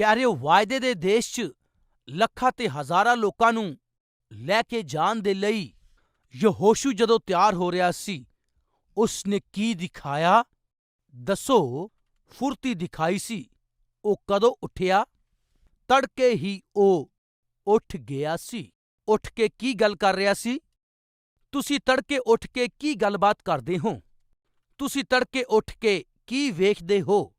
ਪਿਆਰਿਓ ਵਾਅਦੇ ਦੇ ਦੇਸ਼ 'ਚ ਲੱਖਾਂ ਤੇ ਹਜ਼ਾਰਾਂ ਲੋਕਾਂ ਨੂੰ ਲੈ ਕੇ ਜਾਣ ਦੇ ਲਈ ਯਹੋਸ਼ੂ ਜਦੋਂ ਤਿਆਰ ਹੋ ਰਿਹਾ ਸੀ ਉਸ ਨੇ ਕੀ ਦਿਖਾਇਆ? ਦੱਸੋ। ਫੁਰਤੀ ਦਿਖਾਈ ਸੀ। ਉਹ ਕਦੋਂ ਉੱਠਿਆ? ਤੜਕੇ ਹੀ ਉਹ ਉੱਠ ਗਿਆ ਸੀ। ਉੱਠ ਕੇ ਕੀ ਗੱਲ ਕਰ ਰਿਹਾ ਸੀ? ਤੁਸੀਂ ਤੜਕੇ ਉੱਠ ਕੇ ਕੀ ਗੱਲਬਾਤ ਕਰਦੇ ਹੋ? ਤੁਸੀਂ ਤੜਕੇ ਉੱਠ ਕੇ ਕੀ ਵੇਖਦੇ ਹੋ?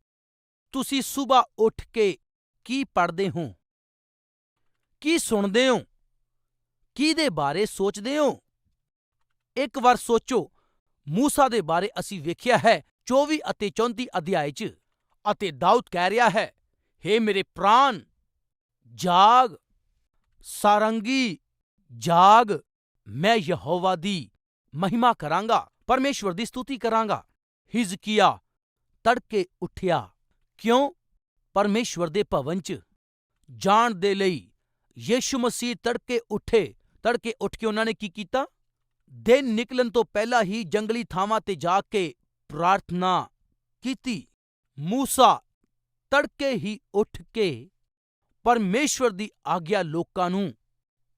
ਤੁਸੀਂ ਸਵੇਰ ਉੱਠ ਕੇ ਕੀ ਪੜ੍ਹਦੇ ਹੋ? ਕੀ ਸੁਣਦੇ ਹੋ? ਕਿਹਦੇ ਬਾਰੇ ਸੋਚਦੇ ਹੋ? ਇੱਕ ਵਾਰ ਸੋਚੋ, ਮੂਸਾ ਦੇ ਬਾਰੇ ਅਸੀਂ ਵੇਖਿਆ ਹੈ 24 ਅਤੇ 34 ਅਧਿਆਇ 'ਚ, ਅਤੇ ਦਾਊਦ ਕਹਿ ਰਿਹਾ ਹੈ, ਹੇ ਮੇਰੇ ਪ੍ਰਾਨ, ਜਾਗ, ਸਾਰੰਗੀ, ਜਾਗ, ਮੈਂ ਯਹੋਵਾ ਦੀ ਮਹਿਮਾ ਕਰਾਂਗਾ, ਪਰਮੇਸ਼ਵਰ ਦੀ ਸਤੁਤੀ ਕਰਾਂਗਾ। ਹਿਜ਼ਕੀਆ ਤੜਕੇ ਉੱਠਿਆ, ਕਿਉਂ? ਪਰਮੇਸ਼ਵਰ ਦੇ ਭਵਨ 'ਚ। ਜਾਣ ਦੇ ਲਈ ਯੀਸ਼ੂ ਮਸੀਹ ਤੜਕੇ ਉੱਠੇ, ਤੜਕੇ ਉੱਠ ਕੇ ਉਹਨਾਂ ਨੇ ਕੀ ਕੀਤਾ? ਦਿਨ ਨਿਕਲਣ ਤੋਂ ਪਹਿਲਾਂ ਹੀ ਜੰਗਲੀ ਥਾਵਾਂ ਤੇ ਜਾ ਕੇ ਪ੍ਰਾਰਥਨਾ ਕੀਤੀ। ਮੂਸਾ ਤੜਕੇ ਹੀ ਉੱਠ ਕੇ ਪਰਮੇਸ਼ਵਰ ਦੀ ਆਗਿਆ ਲੋਕਾਂ ਨੂੰ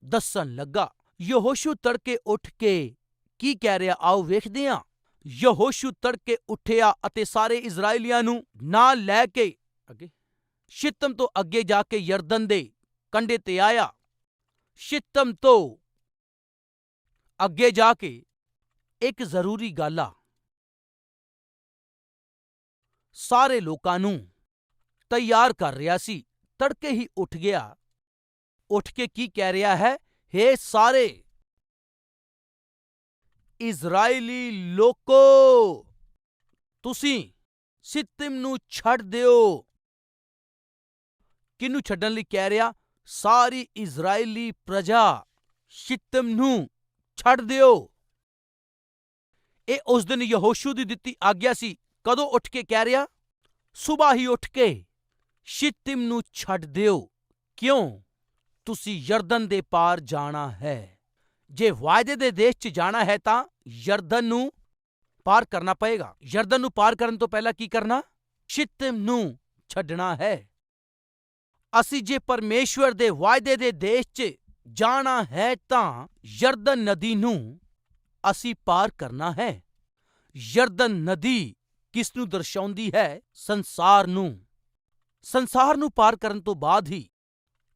ਦੱਸਣ ਲੱਗਾ। ਯਹੋਸ਼ੂ ਤੜਕੇ ਉੱਠ ਕੇ ਕੀ ਕਹਿ ਰਿਹਾ, ਆਓ ਵੇਖਦੇ ਹਾਂ। ਯਹੋਸ਼ੂ ਤੜਕੇ ਉੱਠਿਆ ਅਤੇ ਸਾਰੇ ਇਜ਼ਰਾਈਲੀਆਂ ਨੂੰ ਨਾਲ ਲੈ ਕੇ ਅੱਗੇ। ਸ਼ਿਤਮ ਤੋਂ ਅੱਗੇ ਜਾ ਕੇ ਯਰਦਨ ਦੇ ਕੰਢੇ ਤੇ ਆਇਆ। ਸ਼ਿਤਮ ਤੋਂ ਅੱਗੇ ਜਾ ਕੇ ਇੱਕ ਜ਼ਰੂਰੀ ਗੱਲ ਆ। ਸਾਰੇ ਲੋਕਾਂ ਨੂੰ ਤਿਆਰ ਕਰ ਰਿਹਾ ਸੀ। ਤੜਕੇ ਹੀ ਉੱਠ ਗਿਆ। ਉੱਠ ਕੇ ਕੀ ਕਹਿ ਰਿਹਾ ਹੈ? ਹੇ ਸਾਰੇ ਇਜ਼ਰਾਈਲੀ ਲੋਕੋ, ਤੁਸੀਂ ਸਿੱਤਮ ਨੂੰ ਛੱਡ ਦਿਓ। ਕਿਹਨੂੰ ਛੱਡਣ ਲਈ ਕਹਿ ਰਿਹਾ? ਸਾਰੀ ਇਜ਼ਰਾਈਲੀ ਪ੍ਰਜਾ, ਸ਼ਿਤਮ ਨੂੰ ਛੱਡ ਦਿਓ। ਇਹ ਉਸ ਦਿਨ ਯਹੋਸ਼ੂ ਦੀ ਦਿੱਤੀ ਆਗਿਆ ਸੀ। ਕਦੋਂ ਉੱਠ ਕੇ ਕਹਿ ਰਿਹਾ? ਸਵੇਰ ਹੀ ਉੱਠ ਕੇ, ਸ਼ਿਤਮ ਨੂੰ ਛੱਡ ਦਿਓ। ਕਿਉਂ? ਤੁਸੀਂ ਯਰਦਨ ਦੇ ਪਾਰ ਜਾਣਾ ਹੈ। ਜੇ ਵਾਅਦੇ ਦੇ ਦੇਸ਼ 'ਚ ਜਾਣਾ ਹੈ ਤਾਂ ਯਰਦਨ ਨੂੰ ਪਾਰ ਕਰਨਾ ਪਏਗਾ। ਯਰਦਨ ਨੂੰ ਪਾਰ ਕਰਨ ਤੋਂ ਪਹਿਲਾਂ ਕੀ ਕਰਨਾ? ਸ਼ਿਤਮ ਨੂੰ ਛੱਡਣਾ ਹੈ। ਅਸੀਂ ਜੇ ਪਰਮੇਸ਼ਵਰ ਦੇ ਵਾਅਦੇ ਦੇ ਦੇਸ਼ 'ਚ ਜਾਣਾ ਹੈ ਤਾਂ ਯਰਦਨ ਨਦੀ ਨੂੰ ਅਸੀਂ ਪਾਰ ਕਰਨਾ ਹੈ। ਯਰਦਨ ਨਦੀ ਕਿਸ ਨੂੰ ਦਰਸਾਉਂਦੀ ਹੈ? ਸੰਸਾਰ ਨੂੰ। ਸੰਸਾਰ ਨੂੰ ਪਾਰ ਕਰਨ ਤੋਂ ਬਾਅਦ ਹੀ,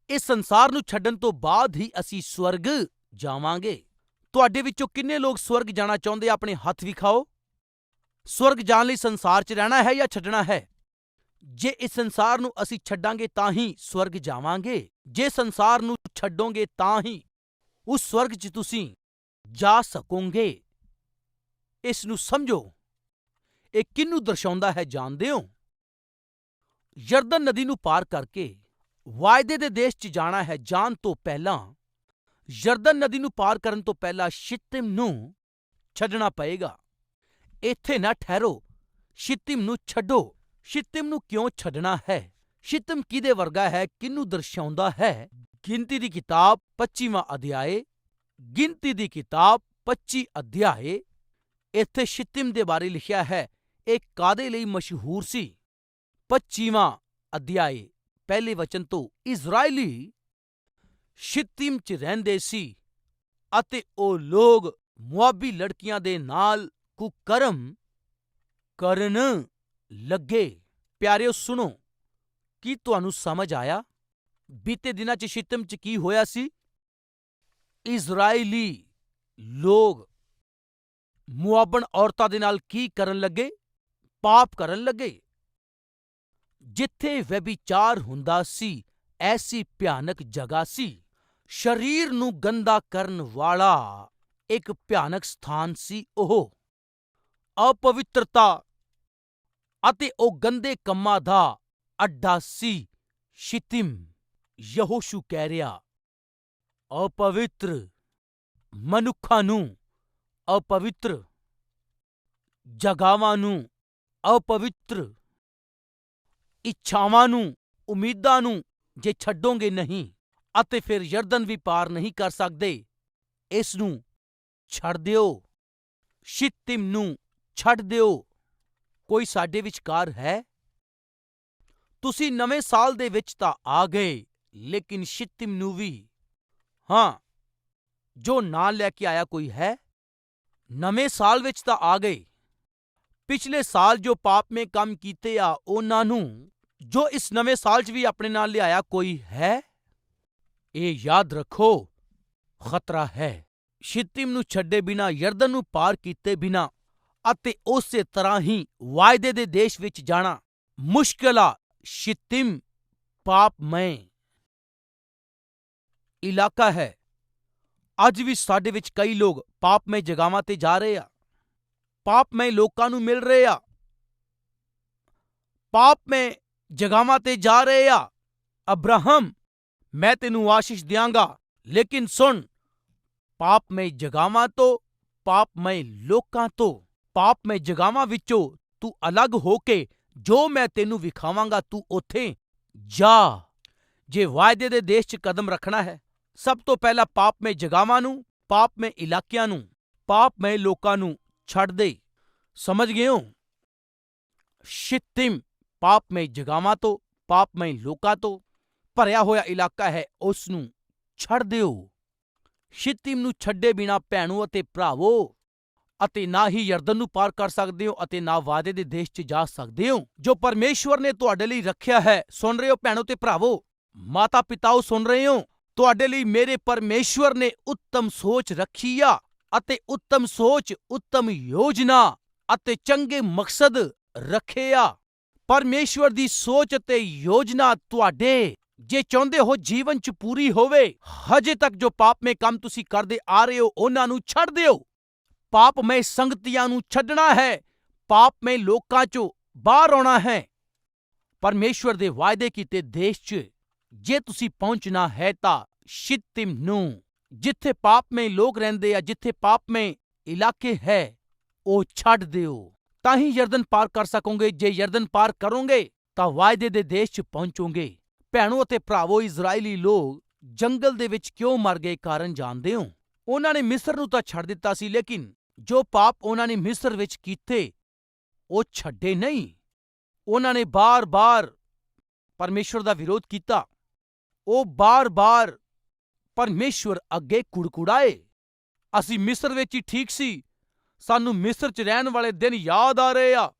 ਇਸ ਸੰਸਾਰ ਨੂੰ ਛੱਡਣ ਤੋਂ ਬਾਅਦ ਹੀ ਅਸੀਂ ਸਵਰਗ ਜਾਵਾਂਗੇ। ਤੁਹਾਡੇ ਵਿੱਚੋਂ ਕਿੰਨੇ ਲੋਕ ਸਵਰਗ ਜਾਣਾ ਚਾਹੁੰਦੇ ਆ? ਆਪਣੇ ਹੱਥ ਵਿਖਾਓ। ਸਵਰਗ ਜਾਣ ਲਈ ਸੰਸਾਰ 'ਚ ਰਹਿਣਾ ਹੈ ਜਾਂ ਛੱਡਣਾ ਹੈ? ਜੇ ਇਸ ਸੰਸਾਰ ਨੂੰ ਅਸੀਂ ਛੱਡਾਂਗੇ ਤਾਂ ਹੀ ਸਵਰਗ ਜਾਵਾਂਗੇ, ਜੇ ਸੰਸਾਰ ਨੂੰ ਛੱਡੋਗੇ ਤਾਂ ਹੀ ਉਸ ਸਵਰਗ 'ਚ ਤੁਸੀਂ ਜਾ ਸਕੋਗੇ। ਇਸ ਨੂੰ ਸਮਝੋ। ਇਹ ਕਿਹਨੂੰ ਦਰਸਾਉਂਦਾ ਹੈ ਜਾਣਦੇ ਹੋ? ਯਰਦਨ ਨਦੀ ਨੂੰ ਪਾਰ ਕਰਕੇ ਵਾਅਦੇ ਦੇ ਦੇਸ਼ 'ਚ ਜਾਣਾ ਹੈ ਜਾਣ ਤੋਂ ਪਹਿਲਾਂ, ਯਰਦਨ ਨਦੀ ਨੂੰ ਪਾਰ ਕਰਨ ਤੋਂ ਪਹਿਲਾਂ ਸ਼ਿਤਿਮ ਨੂੰ ਛੱਡਣਾ ਪਏਗਾ। ਇੱਥੇ ਨਾ ਠਹਿਰੋ, ਸ਼ਿਤਿਮ ਨੂੰ ਛੱਡੋ। ਸ਼ਿਤਿਮ ਨੂੰ ਕਿਉਂ ਛੱਡਣਾ ਹੈ? ਸ਼ਿਤਿਮ ਕਿਹਦੇ ਵਰਗਾ ਹੈ? ਕਿਹਨੂੰ ਦਰਸਾਉਂਦਾ ਹੈ? ਗਿਣਤੀ ਦੀ ਕਿਤਾਬ 25ਵਾਂ ਅਧਿਆਏ, ਗਿਣਤੀ ਦੀ ਕਿਤਾਬ 25 ਅਧਿਆਏ। ਇੱਥੇ ਸ਼ਿਤਿਮ ਦੇ ਬਾਰੇ ਲਿਖਿਆ ਹੈ, ਇਹ ਕਾਦੇ ਲਈ ਮਸ਼ਹੂਰ ਸੀ? 25ਵਾਂ ਅਧਿਆਏ, ਪਹਿਲੇ ਵਚਨ ਤੋਂ ਇਜ਼ਰਾਈਲੀ ਸ਼ਿਤਿਮ 'ਚ ਰਹਿੰਦੇ ਸੀ ਅਤੇ ਉਹ ਲੋਗ ਮੁਆਬੀ ਲੜਕੀਆਂ ਦੇ ਨਾਲ ਕੁਕਰਮ ਕਰਨ ਲੱਗੇ। ਪਿਆਰਿਓ, ਸੁਣੋ। ਕੀ ਤੁਹਾਨੂੰ ਸਮਝ ਆਇਆ? ਬੀਤੇ ਦਿਨਾਂ 'ਚ ਸ਼ਿਤਮ 'ਚ ਕੀ ਹੋਇਆ ਸੀ? ਇਜ਼ਰਾਈਲੀ ਲੋਕ ਮੁਆਬਣ ਔਰਤਾਂ ਦੇ ਨਾਲ ਕੀ ਕਰਨ ਲੱਗੇ? ਪਾਪ ਕਰਨ ਲੱਗੇ? ਜਿੱਥੇ ਵੈਬੀਚਾਰ ਹੁੰਦਾ ਸੀ, ਐਸੀ ਭਿਆਨਕ ਜਗ੍ਹਾ ਸੀ। ਸਰੀਰ ਨੂੰ ਗੰਦਾ ਕਰਨ ਵਾਲਾ ਇੱਕ ਭਿਆਨਕ ਸਥਾਨ ਸੀ ਉਹ। ਅਪਵਿੱਤਰਤਾ ਅਤੇ ਉਹ ਗੰਦੇ ਕੰਮਾਂ ਦਾ ਅੱਡਾ ਸੀ। ਸ਼ਿਤਿਮ, ਯਹੋਸ਼ੂ ਕਹਿ ਰਿਹਾ, ਅਪਵਿੱਤਰ, ਮਨੁੱਖਾਂ ਨੂੰ ਅਪਵਿੱਤਰ ਜਗਾਵਾਂ ਨੂੰ ਅਪਵਿੱਤਰ, ਇੱਛਾਵਾਂ ਨੂੰ, ਉਮੀਦਾਂ ਨੂੰ ਜੇ ਛੱਡੋਗੇ ਨਹੀਂ ਅਤੇ ਫਿਰ ਯਰਦਨ ਵੀ ਪਾਰ ਨਹੀਂ ਕਰ ਸਕਦੇ, ਇਸ ਨੂੰ ਛੱਡ ਦਿਓ। ਸ਼ਿਤਿਮ ਨੂੰ ਛੱਡ ਦਿਓ। ਕੋਈ ਸਾਡੇ ਵਿਚਕਾਰ ਹੈ? ਤੁਸੀਂ ਨਵੇਂ ਸਾਲ ਦੇ ਵਿੱਚ ਤਾਂ ਆ ਗਏ, ਲੇਕਿਨ ਸ਼ਿਤਿਮ ਨੂੰ ਵੀ। ਹਾਂ, ਜੋ ਨਾਲ ਲੈ ਕੇ ਆਇਆ ਕੋਈ ਹੈ? ਨਵੇਂ ਸਾਲ ਵਿੱਚ ਤਾਂ ਆ ਗਏ। ਪਿਛਲੇ ਸਾਲ ਜੋ ਪਾਪ ਪਾਪਮੇ ਕੰਮ ਕੀਤੇ ਆ, ਉਹਨਾਂ ਨੂੰ ਜੋ ਇਸ ਨਵੇਂ ਸਾਲ 'ਚ ਵੀ ਆਪਣੇ ਨਾਲ ਲਿਆਇਆ ਕੋਈ ਹੈ? ਇਹ ਯਾਦ ਰੱਖੋ, ਖਤਰਾ ਹੈ। ਸ਼ਿਤਿਮ ਨੂੰ ਛੱਡੇ ਬਿਨਾਂ, ਯਰਦਨ ਨੂੰ ਪਾਰ ਕੀਤੇ ਬਿਨਾਂ ਅਤੇ ਉਸੇ ਤਰ੍ਹਾਂ ਹੀ ਵਾਅਦੇ ਦੇ ਦੇਸ਼ ਵਿੱਚ ਜਾਣਾ ਮੁਸ਼ਕਲਾ ਸ਼ਿਤਿਮ ਪਾਪਮय ਇਲਾਕਾ ਹੈ। ਅੱਜ ਵੀ ਸਾਡੇ ਵਿੱਚ ਕਈ ਲੋਕ ਪਾਪਮਈ ਜਗਾਵਾਂ ਤੇ ਜਾ ਰਹੇ ਆ। ਪਾਪਮਈ ਲੋਕਾਂ ਨੂੰ ਮਿਲ ਰਹੇ ਆ। ਪਾਪਮਈ ਜਗਾਵਾਂ ਤੇ ਜਾ ਰਹੇ ਆ। ਅਬਰਾਹਮ, ਮੈਂ ਤੈਨੂੰ ਆਸ਼ੀਸ਼ ਦਿਆਂਗਾ, ਲੇਕਿਨ ਸੁਣ ਪਾਪਮਈ ਜਗਾਵਾਂ ਤੋਂ ਪਾਪਮਈ ਲੋਕਾਂ ਤੋਂ। ਪਾਪਮय ਜਗ੍ਹਾਵਾਂ ਵਿੱਚੋਂ ਤੂੰ ਅਲੱਗ ਹੋ ਕੇ ਜੋ ਮੈਂ ਤੈਨੂੰ ਵਿਖਾਵਾਂਗਾ ਤੂੰ ਉੱਥੇ ਜਾ। ਜੇ ਵਾਅਦੇ ਦੇ ਦੇਸ਼ 'ਚ ਕਦਮ ਰੱਖਣਾ ਹੈ, ਸਭ ਤੋਂ ਪਹਿਲਾਂ ਪਾਪਮੈ ਜਗ੍ਹਾਵਾਂ ਨੂੰ ਪਾਪਮੈ ਇਲਾਕਿਆਂ ਨੂੰ ਪਾਪਮੈ ਲੋਕਾਂ ਨੂੰ ਛੱਡ ਦੇ। ਸਮਝ ਗਏ ਹੋ? ਸ਼ਿਤਿਮ ਪਾਪਮੈ ਜਗਾਵਾਂ ਤੋਂ ਪਾਪਮੈ ਲੋਕਾਂ ਤੋਂ, ਭਰਿਆ ਹੋਇਆ ਇਲਾਕਾ ਹੈ ਉਸ ਨੂੰ ਛੱਡ ਦਿਓ। ਸ਼ਿਤਿਮ ਨੂੰ ਛੱਡੇ ਬਿਨਾ ਭੈਣੋ ਅਤੇ ਭਰਾਵੋ ਅਤੇ ਨਾ ਹੀ ਯਰਦਨ ਨੂੰ ਪਾਰ ਕਰ ਸਕਦੇ ਹੋ ਅਤੇ ਨਾ ਵਾਅਦੇ ਦੇ ਦੇਸ਼ 'ਚ ਜਾ ਸਕਦੇ ਹੋ, ਜੋ ਪਰਮੇਸ਼ਵਰ ਨੇ ਤੁਹਾਡੇ ਲਈ ਰੱਖਿਆ ਹੈ। ਸੁਣ ਰਹੇ ਹੋ ਭੈਣੋ ਤੇ ਭਰਾਵੋ ਮਾਤਾ ਪਿਤਾਓ ਸੁਣ ਰਹੇ ਹੋ, ਤੁਹਾਡੇ ਲਈ ਮੇਰੇ ਪਰਮੇਸ਼ਵਰ ਨੇ ਉੱਤਮ ਸੋਚ ਰੱਖੀ ਆ ਅਤੇ ਉੱਤਮ ਸੋਚ, ਉੱਤਮ ਯੋਜਨਾ ਅਤੇ ਚੰਗੇ ਮਕਸਦ ਰੱਖੇ ਆ। ਪਰਮੇਸ਼ਵਰ ਦੀ ਸੋਚ ਅਤੇ ਯੋਜਨਾ ਤੁਹਾਡੇ, ਜੇ ਚਾਹੁੰਦੇ ਹੋ ਜੀਵਨ 'ਚ ਪੂਰੀ ਹੋਵੇ, ਹਜੇ ਤੱਕ ਜੋ ਪਾਪਮੇ ਕੰਮ ਤੁਸੀਂ ਕਰਦੇ ਆ ਰਹੇ ਹੋ, ਉਹਨਾਂ ਨੂੰ ਛੱਡ ਦਿਓ। ਪਾਪਮਈ ਸੰਗਤੀਆਂ ਨੂੰ ਛੱਡਣਾ ਹੈ ਪਾਪਮਈ ਲੋਕਾਂ ਚੋਂ ਬਾਹਰ ਆਉਣਾ ਹੈ। ਪਰਮੇਸ਼ਵਰ ਦੇ ਵਾਅਦੇ ਕੀਤੇ ਦੇਸ਼ 'ਚ ਜੇ ਤੁਸੀਂ ਪਹੁੰਚਣਾ ਹੈ ਤਾਂ ਸ਼ਿਤਿਮ ਨੂੰ, ਜਿੱਥੇ ਪਾਪਮਈ ਲੋਕ ਰਹਿੰਦੇ ਆ, ਜਿੱਥੇ ਪਾਪਮਈ ਇਲਾਕੇ ਹੈ, ਉਹ ਛੱਡ ਦਿਓ। ਤਾਂ ਹੀ ਯਰਦਨ ਪਾਰ ਕਰ ਸਕੋਗੇ, ਜੇ ਯਰਦਨ ਪਾਰ ਕਰੋਗੇ, ਤਾਂ ਵਾਅਦੇ ਦੇ ਦੇਸ਼ 'ਚ ਪਹੁੰਚੋਗੇ। ਭੈਣੋ ਅਤੇ ਭਰਾਵੋ ਇਜ਼ਰਾਈਲੀ ਲੋਕ ਜੰਗਲ ਦੇ ਵਿੱਚ ਕਿਉਂ ਮਰ ਗਏ ਕਾਰਨ ਜਾਣਦੇ ਹੋ? ਉਹਨਾਂ ਨੇ ਮਿਸਰ ਨੂੰ ਤਾਂ ਛੱਡ ਦਿੱਤਾ ਸੀ, ਲੇਕਿਨ ਜੋ ਪਾਪ ਉਹਨਾਂ ਨੇ ਮਿਸਰ ਵਿੱਚ ਕੀਤੇ, ਉਹ ਛੱਡੇ ਨਹੀਂ। ਉਹਨਾਂ ਨੇ ਬਾਰ-ਬਾਰ ਪਰਮੇਸ਼ਵਰ ਦਾ ਵਿਰੋਧ ਕੀਤਾ। ਉਹ ਬਾਰ-ਬਾਰ ਪਰਮੇਸ਼ਵਰ ਅੱਗੇ ਕੁੜਕੁੜਾਏ। ਅਸੀਂ ਮਿਸਰ ਵਿੱਚ ਹੀ ਠੀਕ ਸੀ। ਸਾਨੂੰ ਮਿਸਰ 'ਚ ਰਹਿਣ ਵਾਲੇ ਦਿਨ ਯਾਦ ਆ ਰਹੇ ਆ।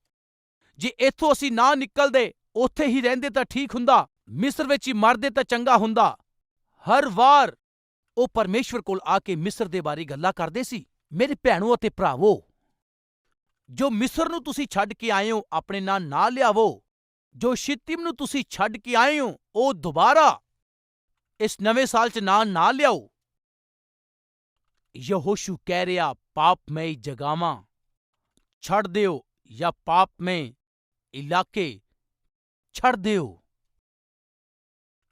ਜੇ ਇੱਥੋਂ ਅਸੀਂ ਨਾ ਨਿਕਲਦੇ, ਉੱਥੇ ਹੀ ਰਹਿੰਦੇ ਤਾਂ ਠੀਕ ਹੁੰਦਾ। ਮਿਸਰ ਵਿੱਚ ਹੀ ਮਰਦੇ ਤਾਂ ਚੰਗਾ ਹੁੰਦਾ। ਹਰ ਵਾਰ ਉਹ ਪਰਮੇਸ਼ਵਰ ਕੋਲ ਆ ਕੇ ਮਿਸਰ ਦੇ ਬਾਰੇ ਗੱਲਾਂ ਕਰਦੇ ਸੀ। ਮੇਰੇ ਭੈਣੋ ਅਤੇ ਭਰਾਵੋ, ਜੋ ਮਿਸਰ ਨੂੰ ਤੁਸੀਂ ਛੱਡ ਕੇ ਆਏ ਹੋ, ਆਪਣੇ ਨਾਲ ਨਾ ਲਿਆਵੋ। ਜੋ ਸ਼ਿਤਿਮ ਨੂੰ ਤੁਸੀਂ ਛੱਡ ਕੇ ਆਏ ਹੋ, ਉਹ ਦੁਬਾਰਾ ਇਸ ਨਵੇਂ ਸਾਲ 'ਚ ਨਾ ਨਾ ਲਿਆਓ। ਯਹੋਸ਼ੂ ਕਹਿ ਰਿਹਾ ਪਾਪਮਈ ਜਗਾਵਾਂ ਛੱਡ ਦਿਓ ਜਾਂ ਪਾਪਮਈ ਇਲਾਕੇ ਛੱਡ ਦਿਓ।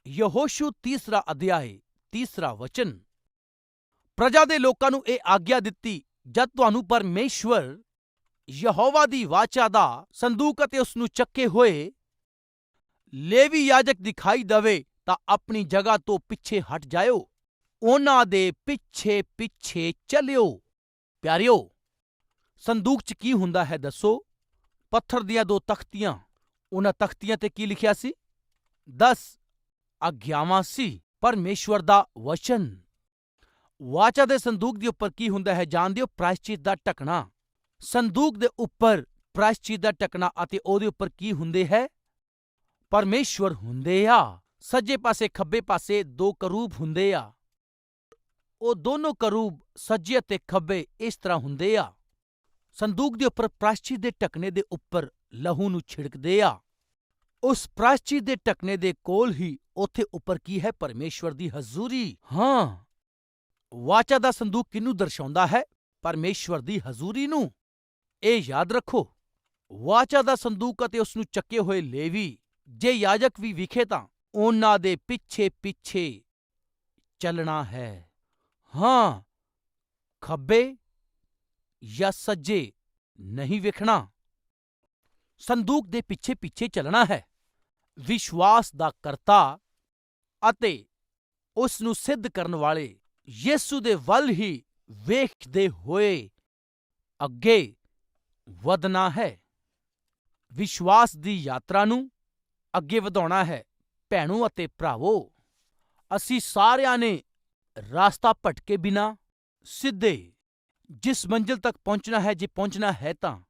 ਯਹੋਸ਼ੂ ਤੀਸਰਾ ਅਧਿਆਇ ਤੀਸਰਾ ਵਚਨ। ਪ੍ਰਜਾ ਦੇ ਲੋਕਾਂ ਨੂੰ ਇਹ ਆਗਿਆ ਦਿੱਤੀ, ਜਦ ਤੁਹਾਨੂੰ ਪਰਮੇਸ਼ਵਰ ਯਹੋਵਾ ਦੀ ਵਾਚਾ ਦਾ ਸੰਦੂਕ ਅਤੇ ਉਸ ਨੂੰ ਚੱਕੇ ਹੋਏ ਲੇਵੀ ਯਾਜਕ ਦਿਖਾਈ ਦਵੇ, ਤਾਂ ਆਪਣੀ ਜਗ੍ਹਾ ਤੋਂ ਪਿੱਛੇ ਹਟ ਜਾਇਓ। ਉਹਨਾਂ ਦੇ ਪਿੱਛੇ ਪਿੱਛੇ ਚੱਲਿਓ। ਪਿਆਰਿਓ, ਸੰਦੂਕ 'ਚ ਕੀ ਹੁੰਦਾ ਹੈ ਦੱਸੋ? ਪੱਥਰ ਦੀਆਂ ਦੋ ਤਖਤੀਆਂ, ਉਹਨਾਂ ਤਖਤੀਆਂ ਤੇ ਕੀ ਲਿਖਿਆ ਸੀ? 10 ਆਗਿਆਵਾਂ ਸੀ। ਪਰਮੇਸ਼ਵਰ ਦਾ ਵਚਨ। ਵਾਚਾ ਦੇ ਸੰਦੂਕ ਦੇ ਉੱਪਰ ਕੀ ਹੁੰਦਾ ਹੈ? ਜਾਣਦੇ ਹੋ ਪ੍ਰਾਇਸ਼ਚਿਤ ਦਾ ਟਕਣਾ ਸੰਦੂਕ ਦੇ ਉੱਪਰ ਪ੍ਰਾਇਸ਼ਚਿਤ ਦਾ ਟਕਣਾ ਅਤੇ ਉਹਦੇ ਉੱਪਰ ਕੀ ਹੁੰਦੇ ਹੈ? ਪਰਮੇਸ਼ਵਰ ਹੁੰਦੇ ਆ। ਸੱਜੇ ਪਾਸੇ, ਖੱਬੇ ਪਾਸੇ ਦੋ ਕਰੂਬ ਹੁੰਦੇ ਆ। ਉਹ ਦੋਨੋਂ ਕਰੂਬ, ਸੱਜੇ ਅਤੇ ਖੱਬੇ, ਇਸ ਤਰ੍ਹਾਂ ਹੁੰਦੇ ਆ। ਸੰਦੂਕ ਦੇ ਉੱਪਰ ਪ੍ਰਾਸ਼ਚਿਤ ਦੇ ਟਕਨੇ ਦੇ ਉੱਪਰ ਲਹੂ ਨੂੰ ਛਿੜਕਦੇ ਆ। ਉਸ ਪ੍ਰਾਇਸ਼ਚਿਤ ਦੇ ਟਕਨੇ ਦੇ ਕੋਲ ਹੀ ਉੱਥੇ ਉੱਪਰ ਕੀ ਹੈ? ਪਰਮੇਸ਼ਵਰ ਦੀ ਹਜ਼ੂਰੀ। ਹਾਂ। ਵਾਚਾ ਦਾ ਸੰਦੂਕ ਕਿਨੂੰ ਦਰਸਾਉਂਦਾ ਹੈ? ਪਰਮੇਸ਼ਵਰ ਦੀ ਹਜ਼ੂਰੀ ਨੂੰ। ਇਹ ਯਾਦ ਰੱਖੋ ਵਾਚਾ ਦਾ ਸੰਦੂਕ ਅਤੇ ਉਸ ਨੂੰ ਚੱਕੇ ਹੋਏ ਲੇਵੀ ਜੇ ਯਾਜਕ ਵੀ ਵਿਖੇ ਤਾਂ ਉਹਨਾਂ ਦੇ ਪਿੱਛੇ ਪਿੱਛੇ ਚੱਲਣਾ ਹੈ। ਹਾਂ ਖੱਬੇ ਜਾਂ ਸੱਜੇ ਨਹੀਂ ਵੇਖਣਾ। ਸੰਦੂਕ ਦੇ ਪਿੱਛੇ ਪਿੱਛੇ ਚੱਲਣਾ ਹੈ। ਵਿਸ਼ਵਾਸ ਦਾ ਕਰਤਾ ਅਤੇ ਉਸ ਨੂੰ ਸਿੱਧ ਕਰਨ ਵਾਲੇ ਯੀਸੂ ਦੇ ਵੱਲ ਹੀ ਵੇਖਦੇ ਹੋਏ ਅੱਗੇ ਵਧਣਾ ਹੈ। ਵਿਸ਼ਵਾਸ ਦੀ ਯਾਤਰਾ ਨੂੰ ਅੱਗੇ ਵਧਾਉਣਾ ਹੈ। ਭੈਣੋ ਅਤੇ ਭਰਾਵੋ, ਅਸੀਂ ਸਾਰਿਆਂ ਨੇ ਰਾਸਤਾ ਭਟਕੇ ਬਿਨਾਂ ਸਿੱਧੇ ਜਿਸ ਮੰਜ਼ਿਲ ਤੱਕ ਪਹੁੰਚਣਾ ਹੈ, ਜੇ ਪਹੁੰਚਣਾ ਹੈ ਤਾਂ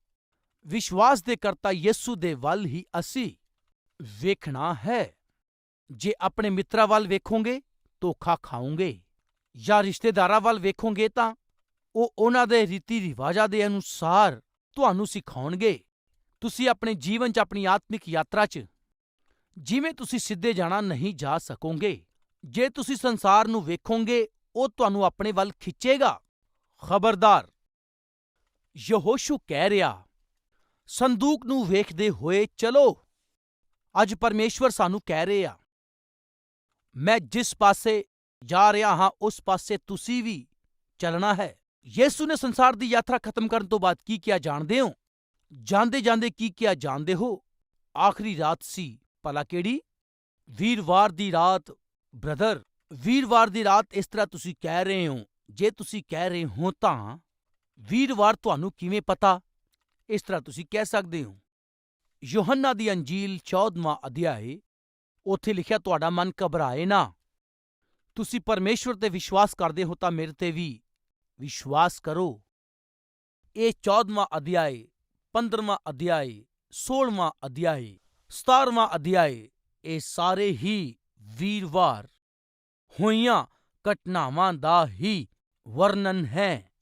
ਵਿਸ਼ਵਾਸ ਦੇ ਕਰਤਾ ਯਿਸੂ ਦੇ ਵੱਲ ਹੀ ਅਸੀਂ ਵੇਖਣਾ ਹੈ। ਜੇ ਆਪਣੇ ਮਿੱਤਰਾਂ ਵੱਲ ਵੇਖੋਗੇ, ਧੋਖਾ ਖਾਓਗੇ ਜਾਂ ਰਿਸ਼ਤੇਦਾਰਾਂ ਵੱਲ ਵੇਖੋਗੇ ਤਾਂ ਉਹ ਉਹਨਾਂ ਦੇ ਰੀਤੀ ਰਿਵਾਜਾਂ ਦੇ ਅਨੁਸਾਰ ਤੁਹਾਨੂੰ ਸਿਖਾਉਣਗੇ। ਤੁਸੀਂ ਆਪਣੇ ਜੀਵਨ 'ਚ ਆਪਣੀ ਆਤਮਿਕ ਯਾਤਰਾ 'ਚ ਜਿਵੇਂ ਤੁਸੀਂ ਸਿੱਧੇ ਜਾਣਾ ਨਹੀਂ ਜਾ ਸਕੋਗੇ, ਜੇ ਤੁਸੀਂ ਸੰਸਾਰ ਨੂੰ ਵੇਖੋਗੇ, ਉਹ ਤੁਹਾਨੂੰ ਆਪਣੇ ਵੱਲ ਖਿੱਚੇਗਾ। ਖਬਰਦਾਰ, ਯਹੋਸ਼ੂ ਕਹਿ ਰਿਹਾ ਸੰਦੂਕ ਨੂੰ ਵੇਖਦੇ ਹੋਏ, ਚਲੋ, ਅੱਜ ਪਰਮੇਸ਼ਵਰ ਸਾਨੂੰ ਕਹਿ ਰਹੇ ਆ, ਮੈਂ ਜਿਸ ਪਾਸੇ ਜਾ ਰਿਹਾ ਹਾਂ, ਉਸ ਪਾਸੇ ਤੁਸੀਂ ਵੀ ਚੱਲਣਾ ਹੈ। ਯਿਸੂ ਨੇ ਸੰਸਾਰ ਦੀ ਯਾਤਰਾ ਖਤਮ ਕਰਨ ਤੋਂ ਬਾਅਦ ਕੀ ਕਿਹਾ ਜਾਣਦੇ ਹੋ? ਜਾਂਦੇ ਜਾਂਦੇ ਕੀ ਕਿਹਾ ਜਾਣਦੇ ਹੋ? ਆਖਰੀ ਰਾਤ ਸੀ, ਭਲਾ ਕਿਹੜੀ? ਵੀਰਵਾਰ ਦੀ ਰਾਤ, ਬ੍ਰਦਰ, ਵੀਰਵਾਰ ਦੀ ਰਾਤ ਇਸ ਤਰ੍ਹਾਂ ਤੁਸੀਂ ਕਹਿ ਰਹੇ ਹੋ। ਜੇ ਤੁਸੀਂ ਕਹਿ ਰਹੇ ਹੋ ਤਾਂ ਵੀਰਵਾਰ ਤੁਹਾਨੂੰ ਕਿਵੇਂ ਪਤਾ? ਇਸ ਤਰ੍ਹਾਂ ਤੁਸੀਂ ਕਹਿ ਸਕਦੇ ਹੋ। ਯੋਹੰਨਾ ਦੀ ਅੰਜੀਲ 14ਵਾਂ ਅਧਿਆਏ, ਉੱਥੇ ਲਿਖਿਆ, ਤੁਹਾਡਾ ਮਨ ਘਬਰਾਏ ਨਾ। ਤੁਸੀਂ ਪਰਮੇਸ਼ਵਰ ਤੇ ਵਿਸ਼ਵਾਸ ਕਰਦੇ ਹੋ ਤਾਂ ਮੇਰੇ ਤੇ ਵੀ ਵਿਸ਼ਵਾਸ ਕਰੋ। ਇਹ 14ਵਾਂ ਅਧਿਆਏ 15ਵਾਂ ਅਧਿਆਏ 16ਵਾਂ ਅਧਿਆਏ 17ਵਾਂ ਅਧਿਆਏ, ਇਹ ਸਾਰੇ ਹੀ ਵੀਰਵਾਰ ਹੋਈਆਂ ਘਟਨਾਵਾਂ ਦਾ ਹੀ ਵਰਣਨ ਹੈ।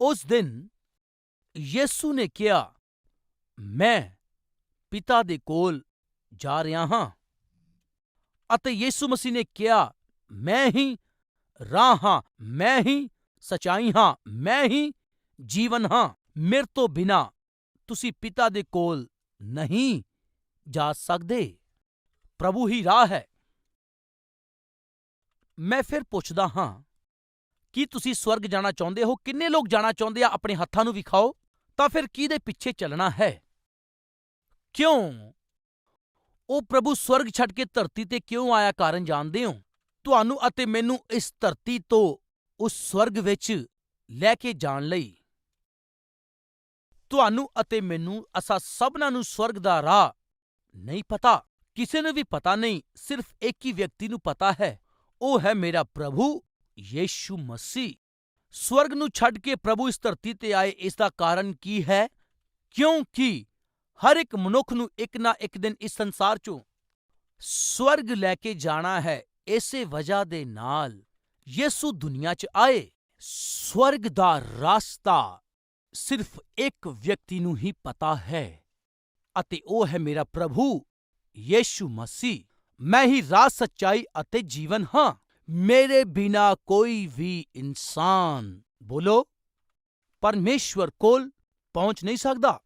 ਉਸ ਦਿਨ ਯੇਸੂ ਨੇ ਕਿਹਾ, ਮੈਂ ਪਿਤਾ ਦੇ ਕੋਲ ਜਾ ਰਿਹਾ ਹਾਂ। ਅਤੇ ਯਿਸੂ ਮਸੀਹ ਨੇ ਕਿਹਾ, ਮੈਂ ਹੀ ਰਾਹ ਹਾਂ, ਮੈਂ ਹੀ ਸਚਾਈ ਹਾਂ, ਮੈਂ ਹੀ ਜੀਵਨ ਹਾਂ। ਮੇਰੇ ਤੋਂ ਬਿਨਾ ਤੁਸੀਂ ਪਿਤਾ ਦੇ ਕੋਲ ਨਹੀਂ ਜਾ ਸਕਦੇ। ਪ੍ਰਭੂ ਹੀ ਰਾਹ ਹੈ। ਮੈਂ ਫਿਰ ਪੁੱਛਦਾ ਹਾਂ, ਕੀ ਤੁਸੀਂ ਸਵਰਗ ਜਾਣਾ ਚਾਹੁੰਦੇ ਹੋ? ਕਿੰਨੇ ਲੋਕ ਜਾਣਾ ਚਾਹੁੰਦੇ ਆ? ਆਪਣੇ ਹੱਥਾਂ ਨੂੰ ਵਿਖਾਓ ਤਾਂ ਫਿਰ ਕਿਹਦੇ ਪਿੱਛੇ ਚੱਲਣਾ ਹੈ? ਕਿਉਂ? ਉਹ ਪ੍ਰਭੂ ਸਵਰਗ ਛੱਡ ਕੇ ਧਰਤੀ ਤੇ ਕਿਉਂ ਆਇਆ ਕਾਰਨ ਜਾਣਦੇ ਹੋ? ਤੁਹਾਨੂੰ ਅਤੇ ਮੈਨੂੰ ਇਸ ਧਰਤੀ ਤੋਂ ਉਸ ਸਵਰਗ ਵਿੱਚ ਲੈ ਕੇ ਜਾਣ ਲਈ। ਤੁਹਾਨੂੰ ਅਤੇ ਮੈਨੂੰ ਅਸਾਂ ਸਭਨਾਂ ਨੂੰ ਸਵਰਗ ਦਾ ਰਾਹ ਨਹੀਂ ਪਤਾ। ਕਿਸੇ ਨੂੰ ਵੀ ਪਤਾ ਨਹੀਂ, ਸਿਰਫ ਇੱਕ ਹੀ ਵਿਅਕਤੀ ਨੂੰ ਪਤਾ ਹੈ। ਉਹ ਹੈ ਮੇਰਾ ਪ੍ਰਭੂ ਯੀਸ਼ੂ ਮਸੀਹ। ਸਵਰਗ ਨੂੰ ਛੱਡ ਕੇ ਪ੍ਰਭੂ ਇਸ ਧਰਤੀ ਤੇ ਆਏ, ਇਸ ਦਾ ਕਾਰਨ ਕੀ ਹੈ? ਕਿਉਂਕਿ ਹਰ ਇੱਕ ਮਨੁੱਖ ਨੂੰ ਇੱਕ ਨਾ ਇੱਕ ਦਿਨ ਇਸ ਸੰਸਾਰ ਚੋਂ ਸਵਰਗ ਲੈ ਕੇ ਜਾਣਾ ਹੈ, ਇਸੇ ਵਜ੍ਹਾ ਦੇ ਨਾਲ ਯਿਸੂ ਦੁਨੀਆ 'ਚ ਆਏ। ਸਵਰਗ ਦਾ ਰਾਸਤਾ ਸਿਰਫ ਇੱਕ ਵਿਅਕਤੀ ਨੂੰ ਹੀ ਪਤਾ ਹੈ ਅਤੇ ਉਹ ਹੈ ਮੇਰਾ ਪ੍ਰਭੂ ਯੀਸ਼ੂ ਮਸੀਹ। ਮੈਂ ਹੀ ਰਾਹ ਸੱਚਾਈ ਅਤੇ ਜੀਵਨ ਹਾਂ। ਮੇਰੇ ਬਿਨਾ ਕੋਈ ਵੀ ਇਨਸਾਨ ਬੋਲੋ ਪਰਮੇਸ਼ਵਰ ਕੋਲ ਪਹੁੰਚ ਨਹੀਂ ਸਕਦਾ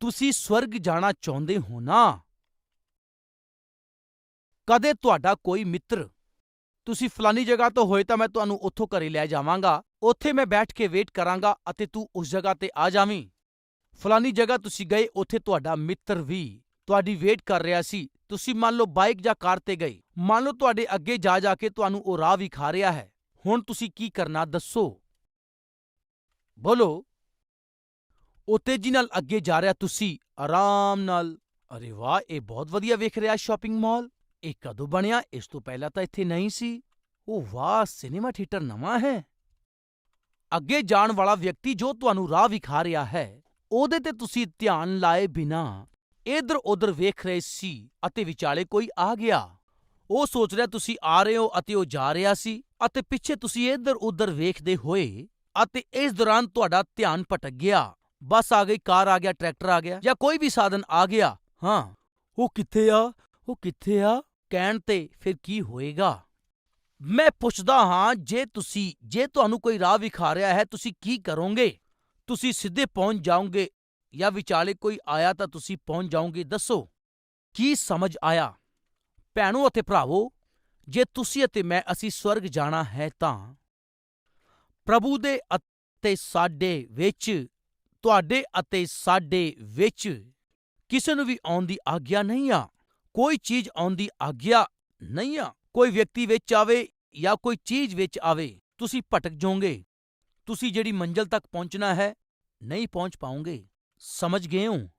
ਤੁਸੀਂ ਸਵਰਗ ਜਾਣਾ ਚਾਹੁੰਦੇ ਹੋ ਨਾ ਕਦੇ ਤੁਹਾਡਾ ਕੋਈ ਮਿੱਤਰ ਤੁਸੀਂ ਫਲਾਨੀ ਜਗ੍ਹਾ ਤੋਂ ਹੋਏ ਤਾਂ ਮੈਂ ਤੁਹਾਨੂੰ ਉੱਥੋਂ ਘਰੇ ਲੈ ਜਾਵਾਂਗਾ ਉੱਥੇ ਮੈਂ ਬੈਠ ਕੇ ਵੇਟ ਕਰਾਂਗਾ ਅਤੇ ਤੂੰ ਉਸ ਜਗ੍ਹਾ ਤੇ ਆ ਜਾਵੀਂ ਫਲਾਨੀ ਜਗ੍ਹਾ ਤੁਸੀਂ ਗਏ ਉੱਥੇ ਤੁਹਾਡਾ ਮਿੱਤਰ ਵੀ ਤੁਹਾਡੀ ਵੇਟ ਕਰ ਰਿਹਾ ਸੀ। ਤੁਸੀਂ ਮੰਨ ਲਓ ਬਾਈਕ ਜਾਂ ਕਾਰ ਤੇ ਗਏ। ਮੰਨ ਲਓ ਤੁਹਾਡੇ ਅੱਗੇ ਜਾ ਜਾ ਕੇ ਤੁਹਾਨੂੰ ਉਹ ਰਾਹ ਵਿਖਾ ਰਿਹਾ ਹੈ। ਹੁਣ ਤੁਸੀਂ ਕੀ ਕਰਨਾ ਦੱਸੋ। ਬੋਲੋ। ਉਹ ਤੇਜ਼ੀ ਨਾਲ ਅੱਗੇ ਜਾ ਰਿਹਾ ਤੁਸੀਂ। ਆਰਾਮ ਨਾਲ। ਅਰੇ ਵਾਹ, ਇਹ ਬਹੁਤ ਵਧੀਆ ਵੇਖ ਰਿਹਾ ਸ਼ਾਪਿੰਗ ਮਾਲ। ਇਹ ਕਦੋਂ ਬਣਿਆ? ਇਸ ਤੋਂ ਪਹਿਲਾਂ ਤਾਂ ਇੱਥੇ ਨਹੀਂ ਸੀ। ਉਹ ਵਾਹ, ਸਿਨੇਮਾ ਥੀਏਟਰ ਨਵਾਂ ਹੈ। ਅੱਗੇ ਜਾਣ ਵਾਲਾ ਵਿਅਕਤੀ ਜੋ ਤੁਹਾਨੂੰ ਰਾਹ ਵਿਖਾ ਰਿਹਾ ਹੈ, ਉਹਦੇ ਤੇ ਤੁਸੀਂ ਧਿਆਨ ਲਾਏ ਬਿਨਾ ਇਧਰ ਉਧਰ ਵੇਖ ਰਹੇ ਸੀ ਅਤੇ ਵਿਚਾਲੇ ਕੋਈ ਆ ਗਿਆ। ਉਹ ਸੋਚ ਰਿਹਾ ਤੁਸੀਂ ਆ ਰਹੇ ਹੋ ਅਤੇ ਉਹ ਜਾ ਰਿਹਾ ਸੀ ਅਤੇ ਪਿੱਛੇ ਤੁਸੀਂ ਇਧਰ ਉਧਰ ਵੇਖਦੇ ਹੋਏ ਅਤੇ ਇਸ ਦੌਰਾਨ ਤੁਹਾਡਾ ਧਿਆਨ ਭਟਕ ਗਿਆ। ਬੱਸ ਆ ਗਈ, ਕਾਰ ਆ ਗਿਆ, ਟਰੈਕਟਰ ਆ ਗਿਆ ਜਾਂ ਕੋਈ ਵੀ ਸਾਧਨ ਆ ਗਿਆ। ਹਾਂ, ਉਹ ਕਿੱਥੇ ਆ? ਉਹ ਕਿੱਥੇ ਆ? ਕਹਿਣ ਤੇ ਫਿਰ ਕੀ ਹੋਏਗਾ? ਮੈਂ ਪੁੱਛਦਾ ਹਾਂ, ਜੇ ਤੁਸੀਂ, ਜੇ ਤੁਹਾਨੂੰ ਕੋਈ ਰਾਹ ਵਿਖਾ ਰਿਹਾ ਹੈ, ਤੁਸੀਂ ਕੀ ਕਰੋਗੇ? ਤੁਸੀਂ ਸਿੱਧੇ ਪਹੁੰਚ ਜਾਓਗੇ ਜਾਂ ਵਿਚਾਲੇ ਕੋਈ ਆਇਆ ਤਾਂ ਤੁਸੀਂ ਪਹੁੰਚ ਜਾਓਗੇ, ਦੱਸੋ। ਕੀ ਸਮਝ ਆਇਆ? ਭੈਣੋ ਅਤੇ ਭਰਾਵੋ, ਜੇ ਤੁਸੀਂ ਅਤੇ ਮੈਂ ਅਸੀਂ ਸਵਰਗ ਜਾਣਾ ਹੈ ਤਾਂ? ਪ੍ਰਭੂ ਦੇ ਅਤੇ ਸਾਡੇ ਵਿੱਚ, ਤੁਹਾਡੇ ਅਤੇ ਸਾਡੇ ਵਿੱਚ ਕਿਸੇ ਨੂੰ ਵੀ ਆਉਣ ਦੀ ਆਗਿਆ ਨਹੀਂ ਆ। ਕੋਈ ਚੀਜ਼ ਆਉਣ ਦੀ ਆਗਿਆ ਨਹੀਂ ਆ। ਕੋਈ ਵਿਅਕਤੀ ਵਿੱਚ ਆਵੇ ਜਾਂ ਕੋਈ ਚੀਜ਼ ਵਿੱਚ ਆਵੇ, ਤੁਸੀਂ ਭਟਕ ਜਾਓਗੇ। ਤੁਸੀਂ ਜਿਹੜੀ ਮੰਜ਼ਲ ਤੱਕ ਪਹੁੰਚਣਾ ਹੈ, ਨਹੀਂ ਪਹੁੰਚ ਪਾਓਗੇ। ਸਮਝ ਗਏ ਹੋ?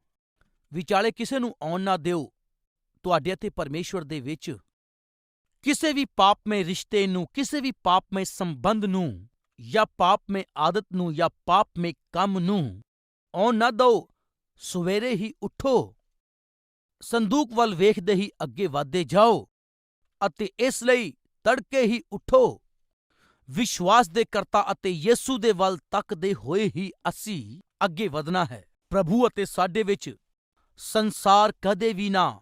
ਵਿਚਾਲੇ ਕਿਸੇ ਨੂੰ ਆਉਣ ਨਾ ਦਿਓ। ਤੁਹਾਡੇ ਅਤੇ ਪਰਮੇਸ਼ਵਰ ਦੇ ਵਿੱਚ ਕਿਸੇ ਵੀ ਪਾਪਮੇ ਰਿਸ਼ਤੇ ਨੂੰ, ਕਿਸੇ ਵੀ ਪਾਪਮੇ ਸੰਬੰਧ ਨੂੰ ਜਾਂ ਪਾਪਮੇ ਆਦਤ ਨੂੰ ਜਾਂ ਪਾਪਮੇ ਕੰਮ ਨੂੰ ਆਉਣ ਨਾ ਦਿਓ। ਸਵੇਰੇ ਹੀ ਉਠੋ। ਸੰਦੂਕ ਵੱਲ ਵੇਖਦੇ ਹੀ ਅੱਗੇ ਵਧਦੇ ਜਾਓ ਅਤੇ ਇਸ ਲਈ ਤੜਕੇ ਹੀ ਉਠੋ। ਵਿਸ਼ਵਾਸ ਦੇ ਕਰਤਾ ਅਤੇ ਯੀਸੂ ਦੇ ਵੱਲ ਤੱਕਦੇ ਹੋਏ ਹੀ ਅਸੀਂ ਅੱਗੇ ਵਧਣਾ ਹੈ। ਪ੍ਰਭੂ ਅਤੇ ਸਾਡੇ ਵਿੱਚ ਸੰਸਾਰ ਕਦੇ ਵੀ ਨਾ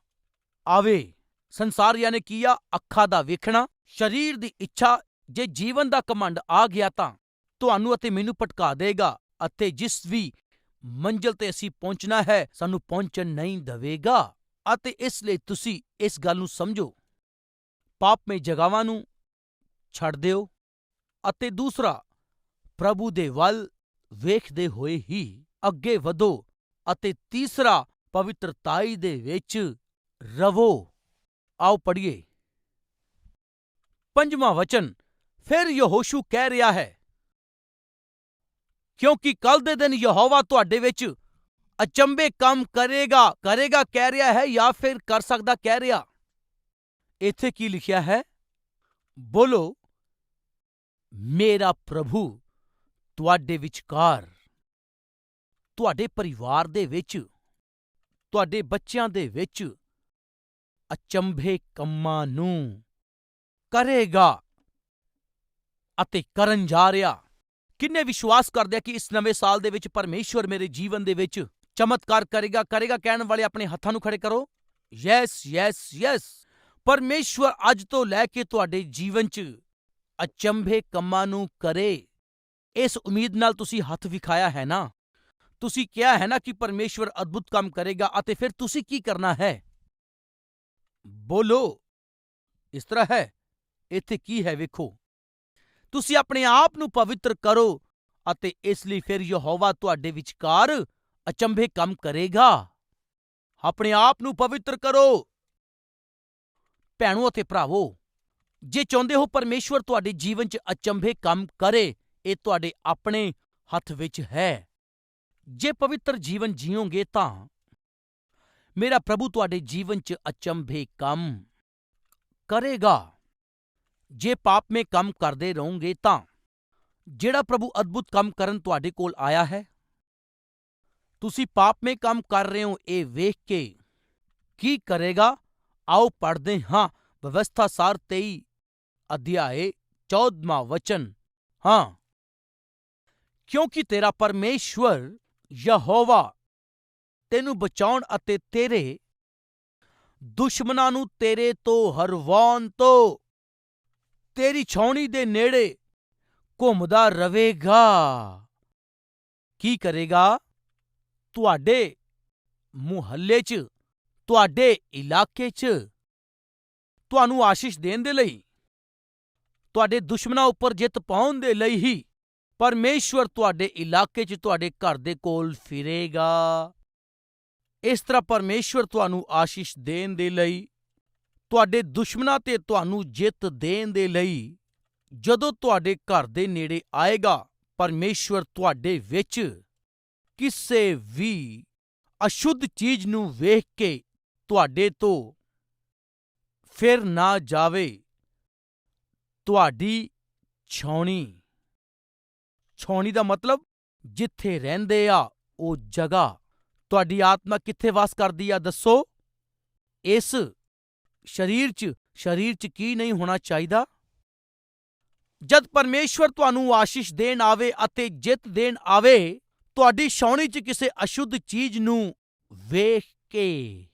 ਆਵੇ। ਸੰਸਾਰ ਯਾਨੀ ਕੀ ਆ, ਅੱਖਾਂ ਦਾ ਵੇਖਣਾ, ਸਰੀਰ ਦੀ ਇੱਛਾ, ਜੇ ਜੀਵਨ ਦਾ ਕਮੰਡ ਆ ਗਿਆ ਤਾਂ ਤੁਹਾਨੂੰ ਅਤੇ ਮੈਨੂੰ ਭਟਕਾ ਦੇਗਾ ਅਤੇ ਜਿਸ ਵੀ ਮੰਜ਼ਲ ਤੇ ਅਸੀਂ ਪਹੁੰਚਣਾ ਹੈ, ਸਾਨੂੰ ਪਹੁੰਚਣ ਨਹੀਂ ਦੇਵੇਗਾ। ਅਤੇ ਇਸ ਲਈ ਤੁਸੀਂ ਇਸ ਗੱਲ ਨੂੰ ਸਮਝੋ। ਪਾਪਮय ਜਗਾਵਾਂ ਨੂੰ ਛੱਡ ਦਿਓ ਅਤੇ ਦੂਸਰਾ, ਪ੍ਰਭੂ ਦੇ ਵੱਲ ਵੇਖਦੇ ਹੋਏ ਹੀ ਅੱਗੇ ਵਧੋ ਅਤੇ ਤੀਸਰਾ ਪਵਿੱਤਰਤਾਈ ਦੇ ਵਿੱਚ ਰਵੋ। ਆਓ ਪੜ੍ਹੀਏ। ਪੰਜਵਾਂ ਵਚਨ, ਫਿਰ ਯਹੋਸ਼ੂ ਕਹਿ ਰਿਹਾ ਹੈ, ਕਿਉਂਕਿ ਕੱਲ ਦੇ ਦਿਨ ਯਹੋਵਾ ਤੁਹਾਡੇ ਵਿੱਚ ਅਚੰਬੇ ਕੰਮ ਕਰੇਗਾ ਕਰੇਗਾ ਕਹਿ ਰਿਹਾ ਹੈ ਜਾਂ ਫਿਰ ਕਰ ਸਕਦਾ ਕਹਿ ਰਿਹਾ? ਇੱਥੇ ਕੀ ਲਿਖਿਆ ਹੈ? ਬੋਲੋ, ਮੇਰਾ ਪ੍ਰਭੂ ਤੁਹਾਡੇ ਵਿਚਕਾਰ ਤੁਹਾਡੇ ਪਰਿਵਾਰ ਦੇ ਵਿੱਚ, ਤੁਹਾਡੇ ਬੱਚਿਆਂ ਦੇ ਵਿੱਚ ਅਚੰਭੇ ਕੰਮਾਂ ਨੂੰ ਕਰੇਗਾ ਅਤੇ ਕਰਨ ਜਾ ਰਿਹਾ। ਕਿੰਨੇ ਵਿਸ਼ਵਾਸ ਕਰਦੇ ਆ ਕਿ ਇਸ ਨਵੇਂ ਸਾਲ ਦੇ ਵਿੱਚ ਪਰਮੇਸ਼ਵਰ ਮੇਰੇ ਜੀਵਨ ਦੇ ਵਿੱਚ ਚਮਤਕਾਰ ਕਰੇਗਾ ਕਰੇਗਾ, ਕਹਿਣ ਵਾਲੇ ਆਪਣੇ ਹੱਥਾਂ ਨੂੰ ਖੜੇ ਕਰੋ। Yes yes yes. ਪਰਮੇਸ਼ਵਰ ਅੱਜ ਤੋਂ ਲੈ ਕੇ ਤੁਹਾਡੇ ਜੀਵਨ 'ਚ ਅਚੰਭੇ ਕੰਮਾਂ ਨੂੰ ਕਰੇ। ਇਸ ਉਮੀਦ ਨਾਲ ਤੁਸੀਂ ਹੱਥ ਵਿਖਾਇਆ ਹੈ ਨਾ? ਤੁਸੀਂ ਕਿਹਾ ਹੈ ਨਾ ਕਿ ਪਰਮੇਸ਼ਵਰ ਅਦਭੁਤ ਕੰਮ ਕਰੇਗਾ ਅਤੇ ਫਿਰ ਤੁਸੀਂ ਕੀ ਕਰਨਾ ਹੈ? ਬੋਲੋ। ਇਸ ਤਰ੍ਹਾਂ ਹੈ। ਇੱਥੇ ਕੀ ਹੈ ਵੇਖੋ। ਤੁਸੀਂ ਆਪਣੇ ਆਪ ਨੂੰ ਪਵਿੱਤਰ ਕਰੋ ਅਤੇ ਇਸ ਲਈ ਫਿਰ ਯਹੋਵਾ ਤੁਹਾਡੇ ਵਿਚਕਾਰ ਅਚੰਭੇ ਕੰਮ ਕਰੇਗਾ। ਆਪਣੇ ਆਪ ਨੂੰ ਪਵਿੱਤਰ ਕਰੋ। ਭੈਣੋ ਅਤੇ ਭਰਾਵੋ, ਜੇ ਚਾਹੁੰਦੇ ਹੋ ਪਰਮੇਸ਼ਵਰ ਤੁਹਾਡੇ ਜੀਵਨ 'ਚ ਅਚੰਭੇ ਕੰਮ ਕਰੇ, ਇਹ ਤੁਹਾਡੇ ਆਪਣੇ ਹੱਥ ਵਿੱਚ ਹੈ। ਜੇ ਪਵਿੱਤਰ ਜੀਵਨ ਜੀਓਗੇ ਤਾਂ ਮੇਰਾ ਪ੍ਰਭੂ ਤੁਹਾਡੇ ਜੀਵਨ 'ਚ ਅਚੰਭੇ ਕੰਮ ਕਰੇਗਾ ਜੇ ਪਾਪਮੇ ਕੰਮ ਕਰਦੇ ਰਹੋਗੇ ਤਾਂ ਜਿਹੜਾ ਪ੍ਰਭੂ ਅਦਭੁਤ ਕੰਮ ਕਰਨ ਤੁਹਾਡੇ ਕੋਲ ਆਇਆ ਹੈ ਤੁਸੀਂ ਪਾਪਮੇ ਕੰਮ ਕਰ ਰਹੇ ਹੋ ਇਹ ਵੇਖ ਕੇ ਕੀ ਕਰੇਗਾ ਆਓ ਪੜ੍ਹਦੇ ਹਾਂ ਵਿਵਸਥਾ ਸਾਰ 23 ਅਧਿਆਏ 14ਵਾਂ ਵਚਨ ਹਾਂ ਕਿਉਂਕਿ ਤੇਰਾ ਪਰਮੇਸ਼ਵਰ ਯਹੋਵਾ, ਤੈਨੂੰ ਬਚਾਉਣ ਅਤੇ ਤੇਰੇ ਦੁਸ਼ਮਣਾਂ ਨੂੰ ਤੇਰੇ ਤੋਂ ਹਰਵਾਉਣ ਤੋਂ ਤੇਰੀ ਛਾਉਣੀ ਦੇ ਨੇੜੇ ਘੁੰਮਦਾ ਰਵੇਗਾ ਕੀ ਕਰੇਗਾ? ਤੁਹਾਡੇ ਮੁਹੱਲੇ 'ਚ, ਤੁਹਾਡੇ ਇਲਾਕੇ 'ਚ ਤੁਹਾਨੂੰ ਆਸ਼ੀਸ਼ ਦੇਣ ਦੇ ਲਈ, ਤੁਹਾਡੇ ਦੁਸ਼ਮਣਾਂ ਉੱਪਰ ਜਿੱਤ ਪਾਉਣ ਦੇ ਲਈ ਹੀ ਪਰਮੇਸ਼ਵਰ ਤੁਹਾਡੇ ਇਲਾਕੇ 'ਚ ਤੁਹਾਡੇ ਘਰ ਦੇ ਕੋਲ ਫਿਰੇਗਾ। ਇਸ ਤਰ੍ਹਾਂ ਪਰਮੇਸ਼ਵਰ ਤੁਹਾਨੂੰ ਆਸ਼ੀਸ਼ ਦੇਣ ਦੇ ਲਈ, ਤੁਹਾਡੇ ਦੁਸ਼ਮਣਾਂ ਤੇ ਤੁਹਾਨੂੰ ਜਿੱਤ ਦੇਣ ਦੇ ਲਈ, ਜਦੋਂ ਤੁਹਾਡੇ ਘਰ ਦੇ ਨੇੜੇ ਆਏਗਾ, ਪਰਮੇਸ਼ਵਰ ਤੁਹਾਡੇ ਵਿੱਚ ਕਿਸੇ ਵੀ ਅਸ਼ੁੱਧ ਚੀਜ਼ ਨੂੰ ਵੇਖ ਕੇ ਤੁਹਾਡੇ ਤੋਂ ਫਿਰ ਨਾ ਜਾਵੇ। ਤੁਹਾਡੀ ਛਾਉਣੀ। ਛਾਉਣੀ ਦਾ ਮਤਲਬ ਜਿੱਥੇ ਰਹਿੰਦੇ ਆ, ਉਹ ਜਗ੍ਹਾ। ਤੁਹਾਡੀ ਆਤਮਾ ਕਿੱਥੇ ਵਾਸ ਕਰਦੀ ਆ, ਦੱਸੋ? ਇਸ ਸਰੀਰ 'ਚ ਸਰੀਰ 'ਚ ਕੀ ਨਹੀਂ ਹੋਣਾ ਚਾਹੀਦਾ? ਜਦ ਪਰਮੇਸ਼ਵਰ ਤੁਹਾਨੂੰ ਆਸ਼ੀਸ਼ ਦੇਣ ਆਵੇ ਅਤੇ ਜਿੱਤ ਦੇਣ ਆਵੇ, ਤੁਹਾਡੀ ਛਾਉਣੀ 'ਚ ਕਿਸੇ ਅਸ਼ੁੱਧ ਚੀਜ਼ ਨੂੰ ਵੇਖ ਕੇ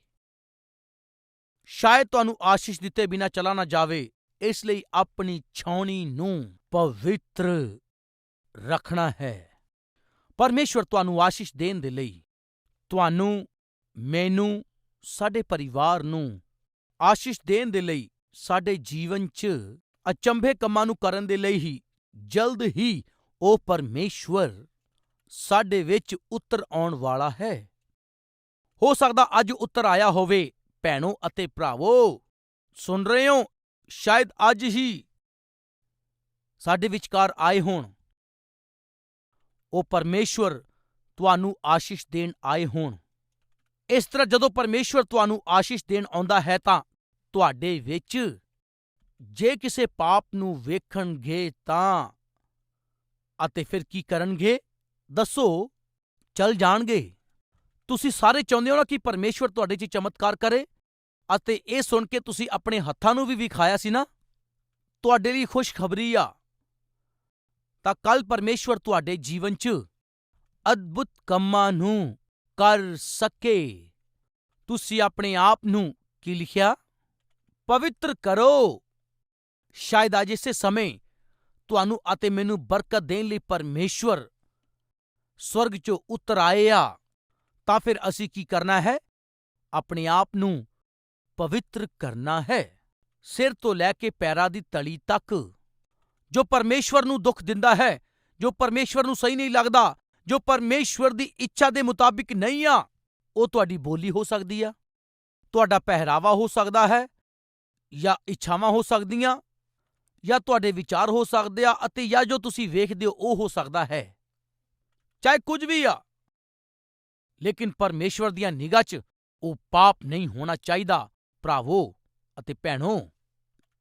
ਸ਼ਾਇਦ ਤੁਹਾਨੂੰ ਆਸ਼ੀਸ਼ ਦਿੱਤੇ ਬਿਨਾ ਚਲਾ ਨਾ ਜਾਵੇ, ਇਸ ਲਈ ਆਪਣੀ ਛਾਉਣੀ ਨੂੰ ਪਵਿੱਤਰ ਰੱਖਣਾ ਹੈ। ਪਰਮੇਸ਼ਵਰ ਤੁਹਾਨੂੰ ਆਸ਼ੀਸ਼ ਦੇਣ ਦੇ ਲਈ ਤੁਹਾਨੂੰ, ਮੈਨੂੰ, ਸਾਡੇ ਪਰਿਵਾਰ ਨੂੰ ਆਸ਼ੀਸ਼ ਦੇਣ ਦੇ ਲਈ ਸਾਡੇ ਜੀਵਨ 'ਚ ਅਚੰਭੇ ਕੰਮਾਂ ਨੂੰ ਕਰਨ ਦੇ ਲਈ ਹੀ ਜਲਦ ਹੀ ਉਹ ਪਰਮੇਸ਼ਵਰ ਸਾਡੇ ਵਿੱਚ ਉੱਤਰ ਆਉਣ ਵਾਲਾ ਹੈ। ਹੋ ਸਕਦਾ ਅੱਜ ਉੱਤਰ ਆਇਆ ਹੋਵੇ, ਭੈਣੋ ਅਤੇ ਭਰਾਵੋ, ਸੁਣ ਰਹੇ ਹੋ, ਸ਼ਾਇਦ ਅੱਜ ਹੀ ਸਾਡੇ ਵਿਚਕਾਰ ਆਏ ਹੋਣ। ਉਹ ਪਰਮੇਸ਼ਵਰ ਤੁਹਾਨੂੰ ਆਸ਼ੀਸ਼ ਦੇਣ ਆਏ ਹੋਣ। ਇਸ ਤਰ੍ਹਾਂ ਜਦੋਂ ਪਰਮੇਸ਼ਵਰ ਤੁਹਾਨੂੰ ਆਸ਼ੀਸ਼ ਦੇਣ ਆਉਂਦਾ ਹੈ ਤਾਂ ਤੁਹਾਡੇ ਵਿੱਚ ਜੇ ਕਿਸੇ ਪਾਪ ਨੂੰ ਵੇਖਣਗੇ ਤਾਂ ਅਤੇ ਫਿਰ ਕੀ ਕਰਨਗੇ? ਦੱਸੋ, ਚਲ ਜਾਣਗੇ। ਤੁਸੀਂ ਸਾਰੇ ਚਾਹੁੰਦੇ ਹੋ ਨਾ ਕਿ ਪਰਮੇਸ਼ਵਰ ਤੁਹਾਡੇ 'ਚ ਚਮਤਕਾਰ ਕਰੇ ਅਤੇ ਇਹ ਸੁਣ ਕੇ ਤੁਸੀਂ ਆਪਣੇ ਹੱਥਾਂ ਨੂੰ ਵੀ ਵਿਖਾਇਆ ਸੀ ਨਾ? ਤੁਹਾਡੇ ਲਈ ਖੁਸ਼ਖਬਰੀ ਆ। ਤਾਂ ਕੱਲ ਪਰਮੇਸ਼ਵਰ ਤੁਹਾਡੇ ਜੀਵਨ 'ਚ ਅਦਭੁਤ ਕੰਮਾਂ ਨੂੰ ਕਰ ਸਕੇ। ਤੁਸੀਂ ਆਪਣੇ ਆਪ ਨੂੰ ਕੀ ਲਿਖਿਆ? ਪਵਿੱਤਰ ਕਰੋ। ਸ਼ਾਇਦ ਅੱਜ ਇਸੇ ਸਮੇਂ ਤੁਹਾਨੂੰ ਅਤੇ ਮੈਨੂੰ ਬਰਕਤ ਦੇਣ ਲਈ ਪਰਮੇਸ਼ਵਰ ਸਵਰਗ 'ਚੋਂ ਉਤਰ ਆਏ ਆ। ਤਾਂ ਫਿਰ ਅਸੀਂ ਕੀ ਕਰਨਾ ਹੈ? ਆਪਣੇ ਆਪ ਨੂੰ ਪਵਿੱਤਰ ਕਰਨਾ ਹੈ। ਸਿਰ ਤੋਂ ਲੈ ਕੇ ਪੈਰਾਂ ਦੀ ਤਲੀ ਤੱਕ ਜੋ ਪਰਮੇਸ਼ਵਰ ਨੂੰ ਦੁੱਖ ਦਿੰਦਾ ਹੈ, ਜੋ ਪਰਮੇਸ਼ਵਰ ਨੂੰ ਸਹੀ ਨਹੀਂ ਲੱਗਦਾ, ਜੋ ਪਰਮੇਸ਼ਵਰ ਦੀ ਇੱਛਾ ਦੇ ਮੁਤਾਬਿਕ ਨਹੀਂ ਆ, ਉਹ ਤੁਹਾਡੀ ਬੋਲੀ ਹੋ ਸਕਦੀ ਆ, ਤੁਹਾਡਾ ਪਹਿਰਾਵਾ ਹੋ ਸਕਦਾ ਹੈ, ਜਾਂ ਇੱਛਾਵਾਂ ਹੋ ਸਕਦੀਆਂ, ਜਾਂ ਤੁਹਾਡੇ ਵਿਚਾਰ ਹੋ ਸਕਦੇ ਆ ਅਤੇ ਜਾਂ ਜੋ ਤੁਸੀਂ ਵੇਖਦੇ ਹੋ, ਉਹ ਹੋ ਸਕਦਾ ਹੈ। ਚਾਹੇ ਕੁਝ ਵੀ ਆ, ਲੇਕਿਨ ਪਰਮੇਸ਼ਵਰ ਦੀਆਂ ਨਿਗਾਹ 'ਚ ਉਹ ਪਾਪ ਨਹੀਂ ਹੋਣਾ ਚਾਹੀਦਾ, ਭਰਾਵੋ ਅਤੇ ਭੈਣੋ।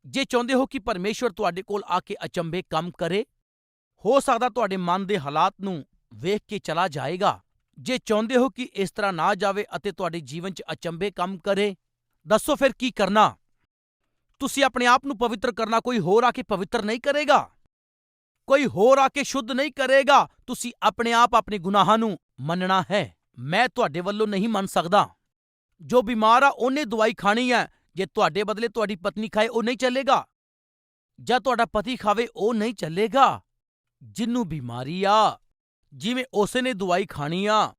ਜੇ ਚਾਹੁੰਦੇ ਹੋ ਕਿ ਪਰਮੇਸ਼ਵਰ ਤੁਹਾਡੇ ਕੋਲ ਆ ਕੇ ਅਚੰਭੇ ਕੰਮ ਕਰੇ, ਹੋ ਸਕਦਾ ਤੁਹਾਡੇ ਮਨ ਦੇ ਹਾਲਾਤ ਨੂੰ ਵੇਖ ਕੇ ਚਲਾ ਜਾਏਗਾ। ਜੇ ਚਾਹੁੰਦੇ ਹੋ ਕਿ ਇਸ ਤਰ੍ਹਾਂ ਨਾ ਜਾਵੇ ਅਤੇ ਤੁਹਾਡੇ ਜੀਵਨ 'ਚ ਅਚੰਭੇ ਕੰਮ ਕਰੇ, ਦੱਸੋ ਫਿਰ ਕੀ ਕਰਨਾ? ਤੁਸੀਂ ਆਪਣੇ ਆਪ ਨੂੰ ਪਵਿੱਤਰ ਕਰਨਾ ਕੋਈ ਹੋਰ ਆ ਕੇ ਪਵਿੱਤਰ ਨਹੀਂ ਕਰੇਗਾ? ਕੋਈ ਹੋਰ ਆ ਕੇ ਸ਼ੁੱਧ ਨਹੀਂ ਕਰੇਗਾ? ਤੁਸੀਂ ਆਪਣੇ ਆਪ ਆਪਣੇ ਗੁਨਾਹਾਂ ਨੂੰ ਮੰਨਣਾ ਹੈ। ਮੈਂ ਤੁਹਾਡੇ ਵੱਲੋਂ ਨਹੀਂ ਮੰਨ ਸਕਦਾ। ਜੋ ਬਿਮਾਰ ਆ, ਉਹਨੇ ਦਵਾਈ ਖਾਣੀ ਹੈ। ਜੇ ਤੁਹਾਡੇ ਬਦਲੇ ਤੁਹਾਡੀ ਪਤਨੀ ਖਾਏ, ਉਹ ਨਹੀਂ ਚੱਲੇਗਾ। ਜਾਂ ਤੁਹਾਡਾ ਪਤੀ ਖਾਵੇ, ਉਹ ਨਹੀਂ ਚੱਲੇਗਾ। ਜਿੰਨੂੰ ਬਿਮਾਰੀ ਆ, ਜਿਵੇਂ ਉਸੇ ਨੇ ਦਵਾਈ ਖਾਣੀ ਆ,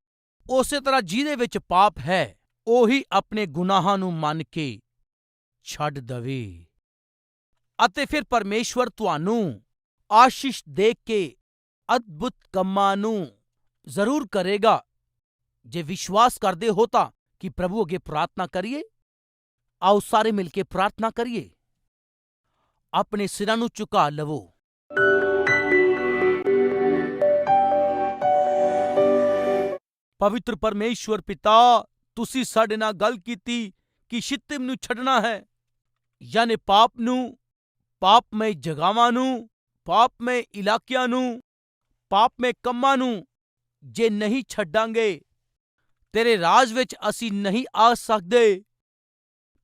ਉਸੇ ਤਰ੍ਹਾਂ ਜਿਹਦੇ ਵਿੱਚ ਪਾਪ ਹੈ, ਉਹੀ ਆਪਣੇ ਗੁਨਾਹਾਂ ਨੂੰ ਮੰਨ ਕੇ ਛੱਡ ਦਵੇ। ਅਤੇ ਫਿਰ ਪਰਮੇਸ਼ਵਰ ਤੁਹਾਨੂੰ ਆਸ਼ੀਸ਼ ਦੇ ਕੇ ਅਦਭੁਤ ਕੰਮਾਂ ਨੂੰ ਜ਼ਰੂਰ ਕਰੇਗਾ। ਜੇ ਵਿਸ਼ਵਾਸ ਕਰਦੇ ਹੋ ਤਾਂ ਕਿ ਪ੍ਰਭੂ ਅੱਗੇ ਪ੍ਰਾਰਥਨਾ ਕਰੀਏ। ਆਓ ਸਾਰੇ ਮਿਲ ਕੇ ਪ੍ਰਾਰਥਨਾ ਕਰੀਏ। ਆਪਣੇ ਸਿਰਾਂ ਨੂੰ ਝੁਕਾ ਲਵੋ। ਪਵਿੱਤਰ ਪਰਮੇਸ਼ਵਰ ਪਿਤਾ, ਤੁਸੀਂ ਸਾਡੇ ਨਾਲ ਗੱਲ ਕੀਤੀ ਕਿ ਸ਼ਿਤਮ ਨੂੰ ਛੱਡਣਾ ਹੈ। ਯਾਨੀ ਪਾਪ ਨੂੰ, ਪਾਪਮਈ ਜਗਾਵਾਂ ਨੂੰ, ਪਾਪਮਈ ਇਲਾਕਿਆਂ ਨੂੰ, ਪਾਪਮਈ ਕੰਮਾਂ ਨੂੰ ਜੇ ਨਹੀਂ ਛੱਡਾਂਗੇ, ਤੇਰੇ ਰਾਜ ਵਿੱਚ ਅਸੀਂ ਨਹੀਂ ਆ ਸਕਦੇ।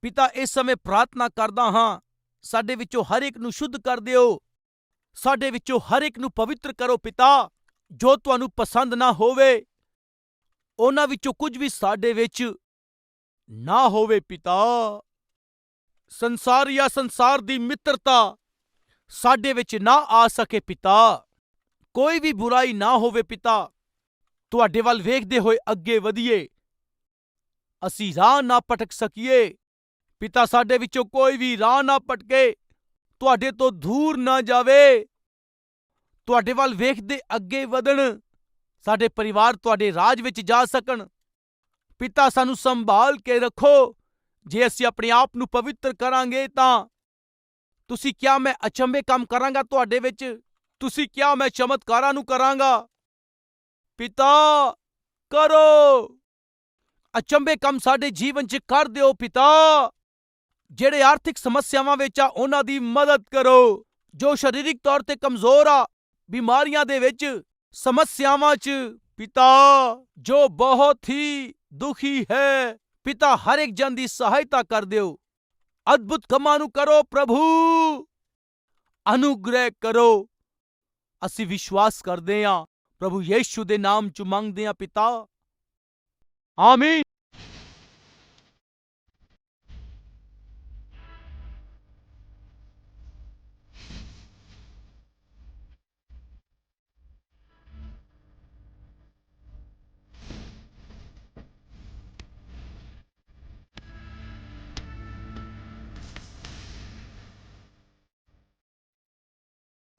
ਪਿਤਾ ਇਸ ਸਮੇਂ ਪ੍ਰਾਰਥਨਾ ਕਰਦਾ ਹਾਂ, ਸਾਡੇ ਵਿੱਚੋਂ ਹਰ ਇੱਕ ਨੂੰ ਸ਼ੁੱਧ ਕਰ ਦਿਓ। ਸਾਡੇ ਵਿੱਚੋਂ ਹਰ ਇੱਕ ਨੂੰ ਪਵਿੱਤਰ ਕਰੋ ਪਿਤਾ, ਜੋ ਤੁਹਾਨੂੰ ਪਸੰਦ ਨਾ ਹੋਵੇ। ਉਹਨਾਂ ਵਿੱਚੋਂ ਕੁਝ ਵੀ ਸਾਡੇ ਵਿੱਚ ਨਾ ਹੋਵੇ ਪਿਤਾ। ਸੰਸਾਰ ਜਾਂ ਸੰਸਾਰ ਦੀ ਮਿੱਤਰਤਾ ਸਾਡੇ ਵਿੱਚ ਨਾ ਆ ਸਕੇ ਪਿਤਾ। ਕੋਈ ਵੀ ਬੁਰਾਈ ਨਾ ਹੋਵੇ ਪਿਤਾ। ਤੁਹਾਡੇ ਵੱਲ ਵੇਖਦੇ ਹੋਏ ਅੱਗੇ ਵਧੀਏ। ਅਸੀਂ ਰਾਹ ਨਾ ਪਟਕ ਸਕੀਏ। ਪਿਤਾ ਸਾਡੇ ਵਿੱਚੋਂ ਕੋਈ ਵੀ ਰਾਹ ਨਾ ਪਟਕੇ। ਤੁਹਾਡੇ ਤੋਂ ਦੂਰ ਨਾ ਜਾਵੇ। ਤੁਹਾਡੇ ਵੱਲ ਵੇਖਦੇ ਅੱਗੇ ਵਧਣ। ਸਾਡੇ ਪਰਿਵਾਰ ਤੁਹਾਡੇ ਰਾਜ ਵਿੱਚ ਜਾ ਸਕਣ। ਪਿਤਾ ਸਾਨੂੰ ਸੰਭਾਲ ਕੇ ਰੱਖੋ। ਜੇ ਅਸੀਂ ਆਪਣੇ ਆਪ ਨੂੰ ਪਵਿੱਤਰ ਕਰਾਂਗੇ ਤਾਂ। ਤੁਸੀਂ ਕਿਹਾ ਮੈਂ ਅਚੰਭੇ ਕੰਮ ਕਰਾਂਗਾ ਤੁਹਾਡੇ ਵਿੱਚ? ਤੁਸੀਂ ਕਿਹਾ ਮੈਂ ਚਮਤਕਾਰਾਂ ਨੂੰ ਕਰਾਂਗਾ? ਪਿਤਾ, ਕਰੋ। ਅਚੰਭੇ ਕੰਮ ਸਾਡੇ ਜੀਵਨ 'ਚ ਕਰ ਦਿਓ ਪਿਤਾ। ਜਿਹੜੇ ਆਰਥਿਕ ਸਮੱਸਿਆਵਾਂ ਵਿੱਚ ਆ, ਉਹਨਾਂ ਦੀ ਮਦਦ ਕਰੋ। ਜੋ ਸਰੀਰਕ ਤੌਰ ਤੇ ਕਮਜ਼ੋਰ ਆ, ਬਿਮਾਰੀਆਂ ਦੇ ਵਿੱਚ ਸਮੱਸਿਆਵਾਂ 'ਚ ਪਿਤਾ, ਜੋ ਬਹੁਤ ਹੀ ਦੁਖੀ ਹੈ, ਪਿਤਾ ਹਰ ਇੱਕ ਜਨ ਦੀ ਸਹਾਇਤਾ ਕਰ ਦਿਓ। ਅਦਭੁਤ ਕੰਮਾਂ ਨੂੰ ਕਰੋ ਪ੍ਰਭੂ। ਅਨੁਗ੍ਰਹਿ ਕਰੋ। ਅਸੀਂ ਵਿਸ਼ਵਾਸ ਕਰਦੇ ਹਾਂ, ਪ੍ਰਭੂ ਯੀਸ਼ੂ ਦੇ ਨਾਮ 'ਚ ਮੰਗਦੇ ਹਾਂ ਪਿਤਾ। ਆਮੀਨ।